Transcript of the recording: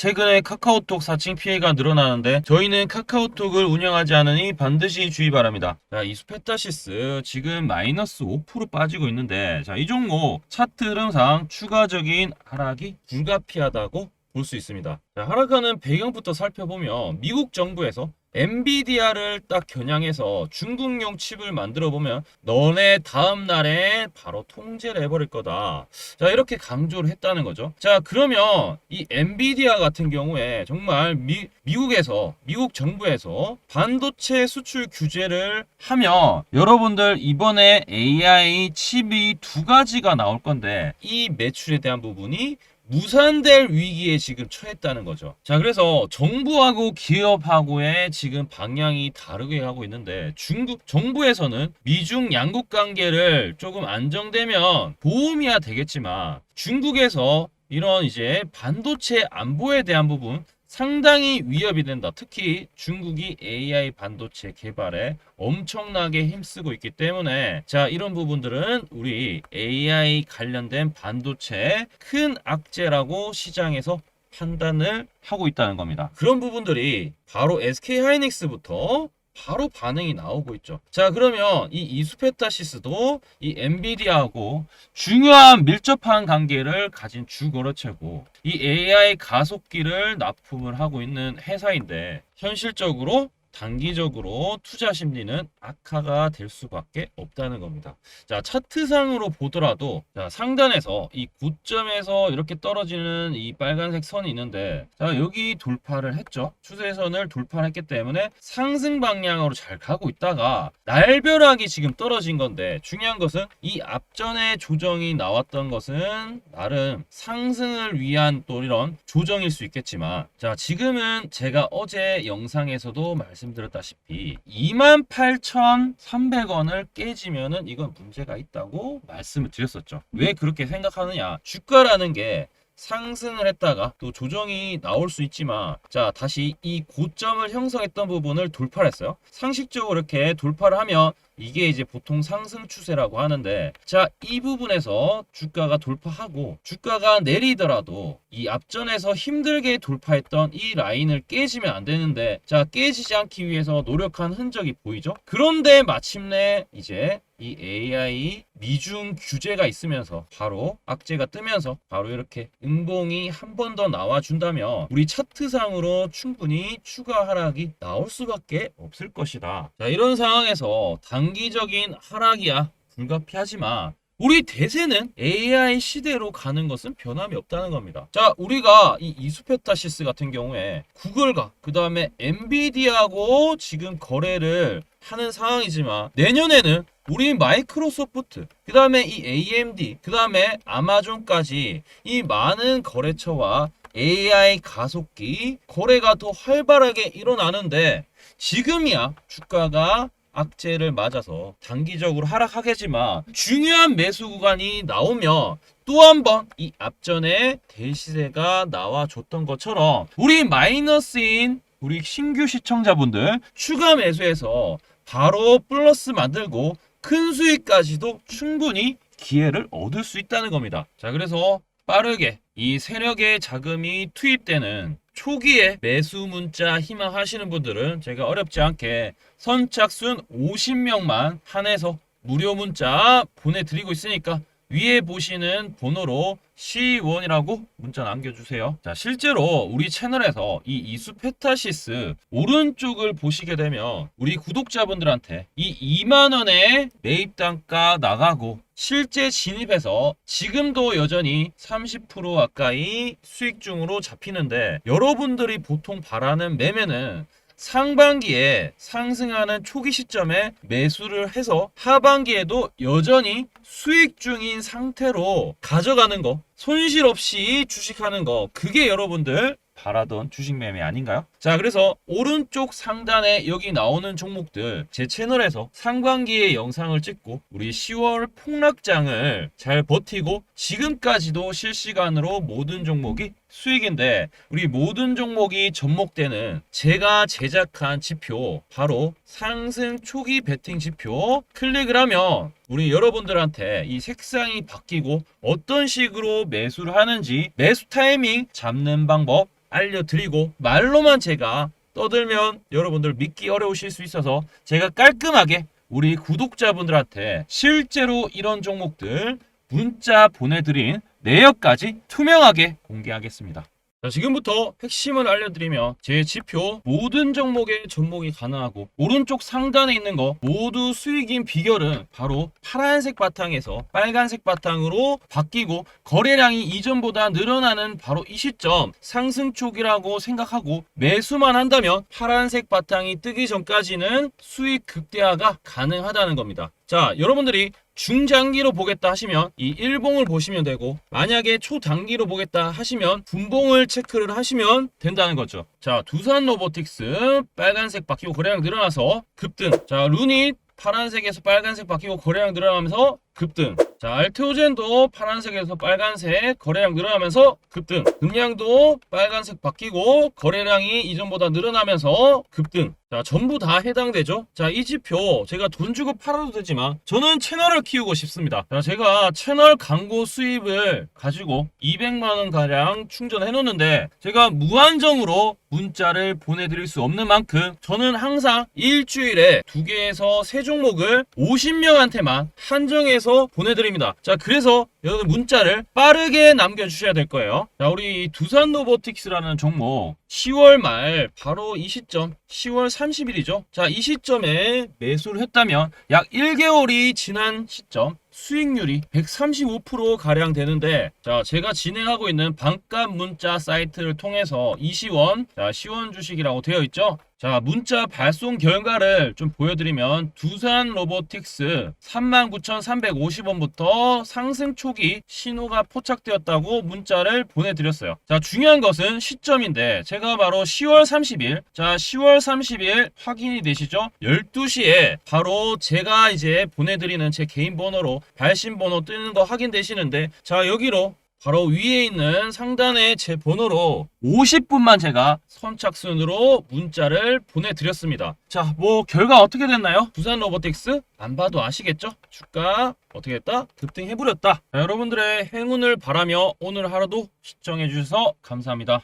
최근에 카카오톡 사칭 피해가 늘어나는데 저희는 카카오톡을 운영하지 않으니 반드시 주의 바랍니다. 자, 이 스페타시스 지금 마이너스 5% 빠지고 있는데 자, 이 종목 차트 흐름상 추가적인 하락이 불가피하다고 볼 수 있습니다. 자, 하락하는 배경부터 살펴보면 미국 정부에서 엔비디아를 딱 겨냥해서 중국용 칩을 만들어 보면 너네 다음 날에 바로 통제를 해버릴 거다. 자 이렇게 강조를 했다는 거죠. 자 그러면 이 엔비디아 같은 경우에 정말 미, 미국에서 미국 정부에서 반도체 수출 규제를 하면 여러분들 이번에 AI 칩이 두 가지가 나올 건데 이 매출에 대한 부분이 무산될 위기에 지금 처했다는 거죠. 자, 그래서 정부하고 기업하고의 지금 방향이 다르게 하고 있는데 중국 정부에서는 미중 양국 관계를 조금 안정되면 도움이야 되겠지만 중국에서 이런 이제 반도체 안보에 대한 부분 상당히 위협이 된다. 특히 중국이 AI 반도체 개발에 엄청나게 힘쓰고 있기 때문에 자 이런 부분들은 우리 AI 관련된 반도체 큰 악재라고 시장에서 판단을 하고 있다는 겁니다. 그런 부분들이 바로 SK 하이닉스부터 바로 반응이 나오고 있죠. 자, 그러면 이 이수페타시스도 이 엔비디아하고 중요한 밀접한 관계를 가진 주거래체고 이 AI 가속기를 납품을 하고 있는 회사인데 현실적으로 단기적으로 투자 심리는 악화가 될 수밖에 없다는 겁니다. 자, 차트상으로 보더라도 자, 상단에서 이 고점에서 이렇게 떨어지는 이 빨간색 선이 있는데 자, 여기 돌파를 했죠. 추세선을 돌파를 했기 때문에 상승 방향으로 잘 가고 있다가 날벼락이 지금 떨어진 건데 중요한 것은 이 앞전에 조정이 나왔던 것은 나름 상승을 위한 또 이런 조정일 수 있겠지만 자, 지금은 제가 어제 영상에서도 말씀 드렸다시피 28,300원을 깨지면은 이건 문제가 있다고 말씀을 드렸었죠. 왜 그렇게 생각하느냐? 주가라는 게 상승을 했다가 또 조정이 나올 수 있지만 자 다시 이 고점을 형성했던 부분을 돌파를 했어요 상식적으로 이렇게 돌파를 하면 이게 이제 보통 상승 추세라고 하는데 자 이 부분에서 주가가 돌파하고 주가가 내리더라도 이 앞전에서 힘들게 돌파했던 이 라인을 깨지면 안 되는데 자 깨지지 않기 위해서 노력한 흔적이 보이죠 그런데 마침내 이제 이 AI 미중 규제가 있으면서 바로 악재가 뜨면서 바로 이렇게 음봉이 한 번 더 나와준다면 우리 차트상으로 충분히 추가 하락이 나올 수밖에 없을 것이다. 자 이런 상황에서 단기적인 하락이야 불가피하지만 우리 대세는 AI 시대로 가는 것은 변함이 없다는 겁니다. 자, 우리가 이 이수페타시스 같은 경우에 구글과 그 다음에 엔비디아하고 지금 거래를 하는 상황이지만 내년에는 우리 마이크로소프트, 그 다음에 이 AMD, 그 다음에 아마존까지 이 많은 거래처와 AI 가속기 거래가 더 활발하게 일어나는데 지금이야 주가가 악재를 맞아서 단기적으로 하락하겠지만 중요한 매수 구간이 나오면 또 한 번 이 앞전에 대시세가 나와줬던 것처럼 우리 마이너스인 우리 신규 시청자분들 추가 매수해서 바로 플러스 만들고 큰 수익까지도 충분히 기회를 얻을 수 있다는 겁니다. 자, 그래서 빠르게 이 세력의 자금이 투입되는 초기에 매수 문자 희망하시는 분들은 제가 어렵지 않게 선착순 50명만 한해서 무료 문자 보내드리고 있으니까 위에 보시는 번호로 C1이라고 문자 남겨주세요. 자, 실제로 우리 채널에서 이 이수페타시스 오른쪽을 보시게 되면 우리 구독자분들한테 이 2만원의 매입 단가 나가고 실제 진입해서 지금도 여전히 30% 가까이 수익 중으로 잡히는데 여러분들이 보통 바라는 매매는 상반기에 상승하는 초기 시점에 매수를 해서 하반기에도 여전히 수익 중인 상태로 가져가는 거, 손실 없이 주식하는 거, 그게 여러분들 바라던 주식 매매 아닌가요? 자, 그래서 오른쪽 상단에 여기 나오는 종목들 제 채널에서 상반기에 영상을 찍고 우리 10월 폭락장을 잘 버티고 지금까지도 실시간으로 모든 종목이 수익인데 우리 모든 종목이 접목되는 제가 제작한 지표 바로 상승 초기 베팅 지표. 클릭을 하면 우리 여러분들한테 이 색상이 바뀌고 어떤 식으로 매수를 하는지 매수 타이밍 잡는 방법 알려드리고 말로만 제가 떠들면 여러분들 믿기 어려우실 수 있어서 제가 깔끔하게 우리 구독자분들한테 실제로 이런 종목들 문자 보내드린 내역까지 투명하게 공개하겠습니다. 자, 지금부터 핵심을 알려드리면 제 지표 모든 종목의 접목이 가능하고 오른쪽 상단에 있는 거 모두 수익인 비결은 바로 파란색 바탕에서 빨간색 바탕으로 바뀌고 거래량이 이전보다 늘어나는 바로 이 시점 상승 쪽이라고 생각하고 매수만 한다면 파란색 바탕이 뜨기 전까지는 수익 극대화가 가능하다는 겁니다. 자, 여러분들이 중장기로 보겠다 하시면 이 일봉을 보시면 되고 만약에 초단기로 보겠다 하시면 분봉을 체크를 하시면 된다는 거죠. 자, 두산 로보틱스 빨간색 바뀌고 거래량 늘어나서 급등. 자, 루닛 파란색에서 빨간색 바뀌고 거래량 늘어나면서 급등. 자, 알테오젠도 파란색에서 빨간색 거래량 늘어나면서 급등. 금량도 빨간색 바뀌고 거래량이 이전보다 늘어나면서 급등. 자, 전부 다 해당되죠? 자, 이 지표 제가 돈 주고 팔아도 되지만 저는 채널을 키우고 싶습니다. 자, 제가 채널 광고 수입을 가지고 200만 원 가량 충전해 놓는데 제가 무한정으로 문자를 보내드릴 수 없는 만큼 저는 항상 일주일에 두 개에서 세 종목을 50명한테만 한정해서 보내드립니다. 자, 그래서 여러분 문자를 빠르게 남겨주셔야 될 거예요. 자, 우리 두산 로보틱스라는 종목 10월 말 바로 이 시점 10월 30일이죠. 자, 이 시점에 매수를 했다면 약 1개월이 지난 시점 수익률이 135% 가량 되는데 자 제가 진행하고 있는 반값 문자 사이트를 통해서 이시원 자 시원 주식이라고 되어 있죠 자 문자 발송 결과를 좀 보여드리면 두산 로보틱스 39,350원부터 상승 초기 신호가 포착되었다고 문자를 보내드렸어요. 자 중요한 것은 시점인데 제가 바로 10월 30일 자 10월 30일 확인이 되시죠? 12시에 바로 제가 이제 보내드리는 제 개인 번호로 발신 번호 뜨는 거 확인되시는데 자 여기로 바로 위에 있는 상단에 제 번호로 50분만 제가 선착순으로 문자를 보내드렸습니다. 자, 뭐 결과 어떻게 됐나요? 부산 로보틱스 안 봐도 아시겠죠? 주가 어떻게 됐다? 급등해버렸다. 자, 여러분들의 행운을 바라며 오늘 하루도 시청해주셔서 감사합니다.